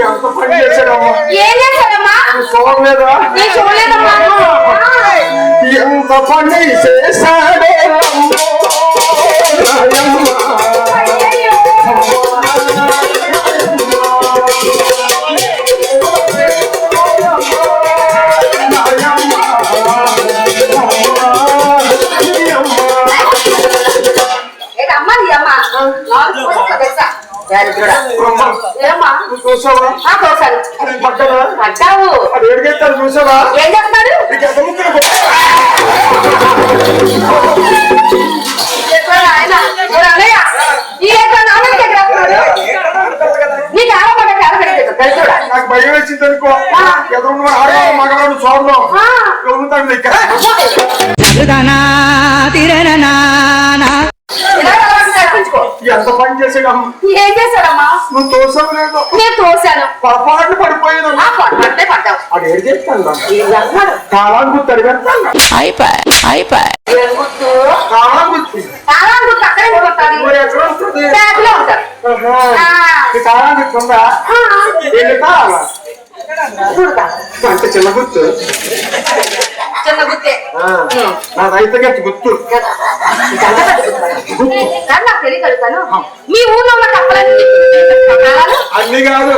ఎంత పని చేశాడమ్మా ఏం చేశాడమ్మా చూడలేదా చూడలేదమ్మా ఎంత పని చేశాడే చూసావా? పడ్డావు. అది ఎడిగేస్తాడు చూసావా? ఏం చేస్తున్నాడు నీకు నాకు భయం వేసింది అనుకో. ఎదురు ఆడవాళ్ళు మగవాళ్ళు చూడడం ఆ. ఎవరు నడిపించుకో ఎంత పని చేసాడమ్మా ఏం చేశాడమ్మా? నువ్వు తోసావు లేదు? నేను తోశాను పొరపాటు పడిపోయాను. ఆ పడ్డే పడ్డావు. అది చేస్తాను ఏం అన్నాడు కాలాన్ని గుర్తు అడిగేస్తాను ఏం గుర్తు? కాలాన్ని గుర్తు. తాళం గుర్తు అక్కడే ఉంటుంది మరి ఎక్కడ వస్తుంది బ్యాగ్లో ఉంటారు కాలాన్ని గుర్తు ఉందా? ఏంటి కావాలా? చూడతా అంటే చిన్న గుర్తు. నా రైతు గట్టి గుర్తు నాకు మీ ఊర్లో ఉన్న కప్పలన్నీ తాళాలు అన్ని కాదు.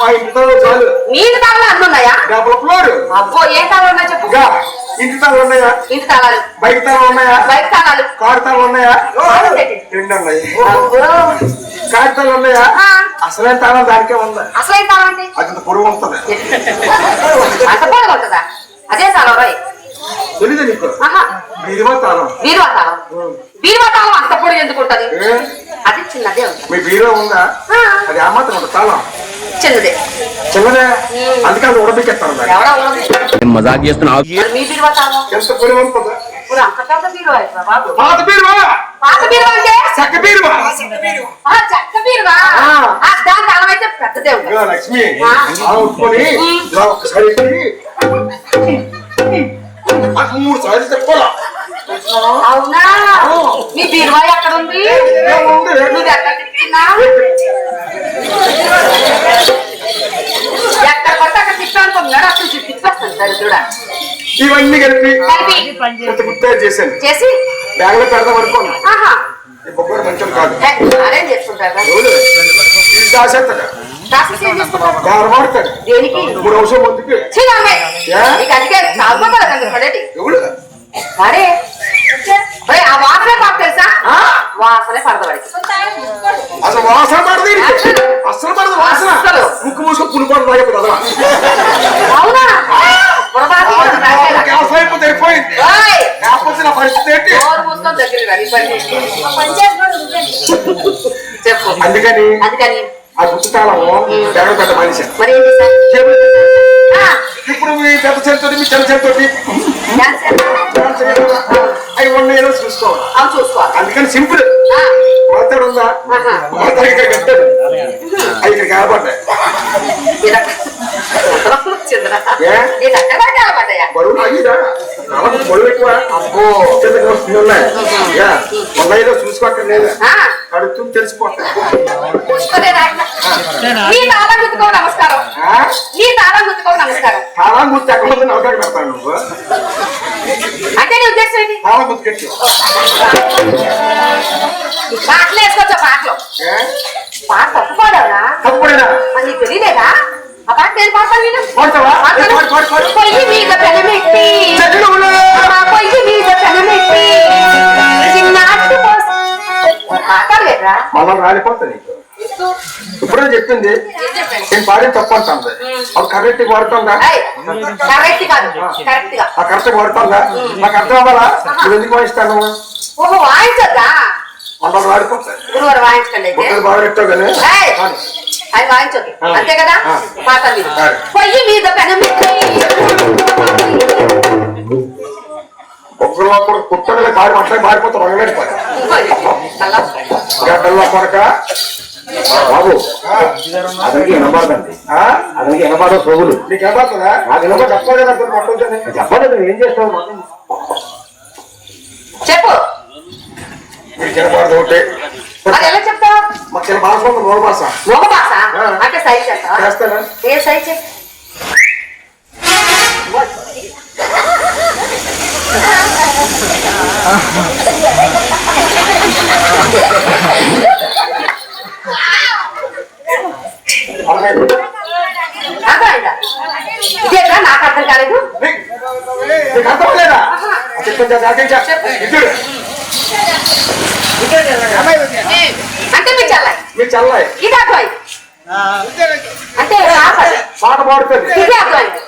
మా ఇంటితో చాలు. నీటి తాళాలు అన్ని ఉన్నాయా? అబ్బో ఏ తాళాలు ఉన్నాయా చెప్పు. ఇంటి తాళ్ళు ఉన్నాయా? ఇంటి తాళాలు బైక్ తాళ్ళు ఉన్నాయా? బయట తాళాలు కారు తాళ్ళు ఉన్నాయా. రెండు ఉన్నాయి. కారు తాళ్ళు ఉన్నాయా. అసలైన తాళం దానికే ఉంది. అసలు ఏం తాళం అంటే అది పొరుగు ఉంటుంది. అంత ఉంటుందా? అదే తాళం రాయ్ తెలీదు నీకు. ఆహా. బీరువా తాళం. బీరువా తాళం. బీరువా తాళం అంత పొడి ఎందుకు ఉంటది? అది చిన్నదే మీ బీరో ఉందా. అది ఆ మాత్రం ఉంటుంది తాళం? చిన్నదే. చిన్నదే? అందుకే అది ఉన్నది మజాక్ చేస్తున్నావు మీ బీరువా తాళం? ఎంత ఉంటుంది బీరువా పాత బీరువా? పాత బీరువా అంటే? చక్క బీరువా? చెక్క బీరువా. దాని అయితే పెద్దదే లక్ష్మి ఒక్కసారి మూడు సార్లు చెప్పాలా అవునా? మీ బీరువా ఎక్కడ ఉంది? నువ్వు ఎక్కడ తిప్పినా? ఎక్కడ పడితే అక్కడ తిప్పానుకున్నాడు అసలు తిప్పేస్తాను దరిద్రుడా. ఇవన్నీ కలిపి ఇంత గుర్తు చేశాను. చేసి? బ్యాగ్లో పెడదాం అనుకోను. కాదు. అరేంజ్ చేసుకుంటారా రాసి ఏం చేసుకుంటారు దారి వాడతాడు. దేనికి? మూడు అవసరం ముందుకి? నీకు అందుకే చాలుపోతా కదా పడేటి? ఎవడు? అరే ఒరేయ్, ఆ వాసనే పాప తెలుసా? ఆ? వాసనే పడదు వాడికి. అసలు వాసన పడదు దీనికి. అసలు పడదు వాసన. అస్సలు. ముక్కు మూసుకొని పులి పడదు తాగే కదా అవునా? పొరపాటు చేసి రాసేలా. గ్యాస్ అయిపోతే అయిపోయింది ఓయ్, కాకపోతే నా పరిస్థితి ఏంటి? నోరు మూసుకొని దగ్గరికి రా, నీ పని చేసి. చెప్పు. అందుకని? అందుకని? ఆ జగన్ పెద్ద మనిషి. ఇప్పుడు మీ పెద్ద చేతితోటి మీ చిన్న చేద్దాం. అవి ఉన్నాయో చూసుకోవాలి. అందుకని సింపుల్. ఆ, మాట్లాడు ఉందా. మాట్లాడి ఇక్కడ కట్టాడు అవి ఇక్కడ కనబడ్డాయి? బరువు ఎక్కువ అబ్బో. ఉన్నాయి. ఉన్నాయో నాయనా. నీ తాళం గుర్తుకో నమస్కారం. తాళం గుర్తు ఎక్కడ ఉంది నవ్వుతాడు పెడతాను నువ్వు? అంటే నీ ఉద్దేశం ఏంటి? తాళం గుర్తు కట్టి పాటలు వేసుకోవచ్చా పాటలు? పాట తప్పు పాడావురా తప్పుడేనా మరి నీకు తెలియలేదా పొయ్యి మీద పెనమెట్టి. మీద పెనమెట్టి. రాలిపోతుంది. ఇప్పుడే చెప్పింది. నేను పాడిన తప్పు అంటుంది. అది కరెక్ట్గా. ఆ కరెక్ట్ వాడుతుందా నాకు అర్థం అవ్వాలా? నువ్వు ఎందుకు వాయిస్తాను? వాయించొద్దా? ఒక్కరు బాగా పెట్టావు కానీ. అది వాయించొద్దు. ఆ. అంతే కదా? ఆ. పాట మీద ఆ. పొయ్యి మీద కూడా కుట్టగల కారు అట్లా మారిపోతే గడ్డల్లో కొరక బాబు. అతనికి వినబడదండి ఆ? అతనికి వినబడ సోగులు. నీకు చెప్పలేదు చెప్పలేదు నువ్వు ఏం చేస్తావు? మొత్తం చెప్పు. మీకు వినపడదు ఒకటి. అది ఎలా చెప్తావు? మా చిన్న భాష ఉంది మూల భాష. ఒక భాష ఆ. అంటే సైజ్ చేస్తావా ఏ సైజ్. అవునండి. అర్థమైందా? ఇదేగా నాకు అర్థం కాలేదు. నీకు అర్థం లేదా? చెప్తా చెప్పు అంటే మీ చెల్లాయి. మీ చల్లాయి ఇది అర్థమై అంటే రాసాడు పాట పాడుతుంది ఇది అర్థమైంది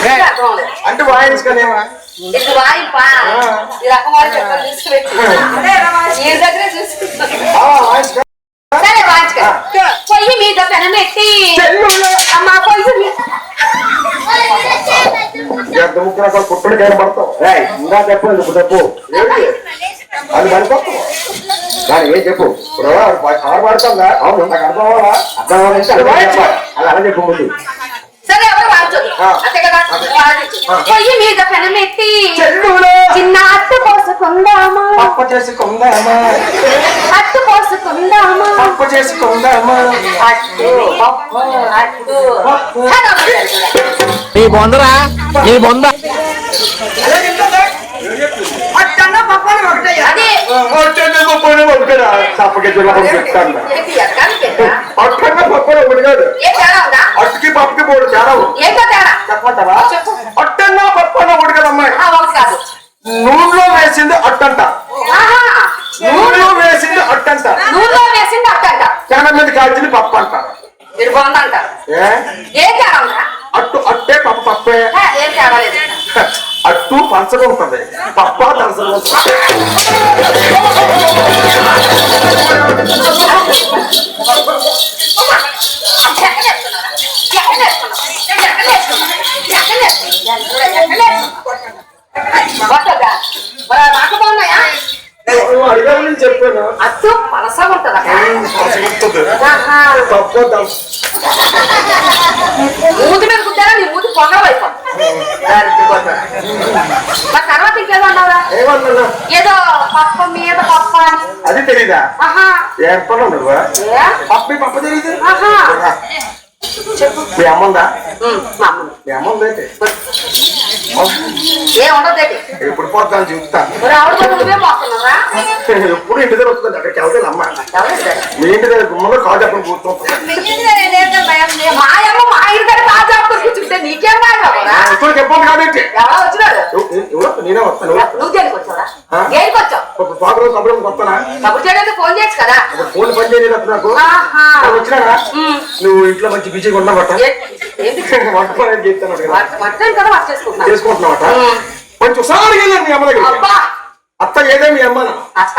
ఇది అర్థం లేదు అంటే వాయించుకోనేమా ఇది వాయిపా ఈ రకం వాళ్ళు చెప్పారు తీసుకుపెట్టి ఈ దగ్గరే చూసుకుంటాను వాయించుకో సరే వాయించుకో పొయ్యి మీద పెనమెట్టి చెల్లులే. అమ్మా పొయ్యి మీద కైన పడతావు రేయ్, ఇంకా చెప్పు నువ్వు చెప్పు. అది పడిపోతావు దాని ఏం చెప్పు? ఇప్పుడు కారు పడుతుందా అవును నాకు అర్థం అవ్వాలా అర్థం అవ్వాలంటే అలా చెప్పాలి. అలా చెప్పు ముందు. సరే ఎవరు. అంతే కదా అదే. పొయ్యి. చిన్న అట్టు పోసుకుందామా? పప్ప చేసి కొందామా అట్టు పోసుకుందామా? పప్ప చేసి కొందామా అట్టు. అట్టు అదో. నీ బొందరా? నీ బొంద? అట్టుకి పప్పుకి పోడు తేడా చెప్పమంటావా? చెప్పు. అట్టన్న కదమ్మాయి ఆ, ఒకటి కాదు. నూనెలో వేసింది అట్టంట. ఆహా. నూనెలో వేసింది అట్టంట. నూనెలో వేసింది అట్టంట. పెనం మీద కాల్చింది పప్పు అంటారు మీరు బాగుందంటారు ఏ? ఏం తేడా అట్టు అట్టే పప్పు పప్పే. ఏం లేదు అట్టు పంచగా ఉంటుంది. పప్ప తలసగా ఉంటుంది. చెప్పాను. అచ్చు పలసగా ఉంటుందా. పప్పు తర్వాత ఇంకేదో ఏమన్నా ఏదో పప్ప మీద పప్ప అని. అది తెలీదా? ఆహా. ఏర్పడ నువ్వా ఏ? పప్పు పప్పు చెప్పు. మీ అమ్మందా మా అమ్మ. మీ అమ్మ ఏంటి ఏ ఉండదేటి ఎప్పుడు పోతాను పోతున్నారా ఎప్పుడు ఇంటి దగ్గర వస్తుంది అక్కడికి వెళ్తే అమ్మ. మీ ఇంటి దగ్గర గుమ్మలో కాదు అప్పుడు కూర్చుంటాం మా అమ్మ మా ఇంటి దగ్గర బాగా చెప్తూ కూర్చుంటే నీకేం ఇప్పుడు చెప్పండి కాబట్టి నేనే వస్తాను వస్తానా కబుర్ చేయడానికి ఫోన్ చేయొచ్చు కదా. ఫోన్ పని చేయలేదు నాకు. నేను వచ్చినానా ఉమ్. నువ్వు ఇంట్లో మంచి బిజీగా ఉన్నావట ఏ- ఏంటి? వంట పని కదా. కదా. కొంచెం ఒకసారి వెళ్ళాను మీ అమ్మ దగ్గర అత్త ఏదే మీ అమ్మ అత్త.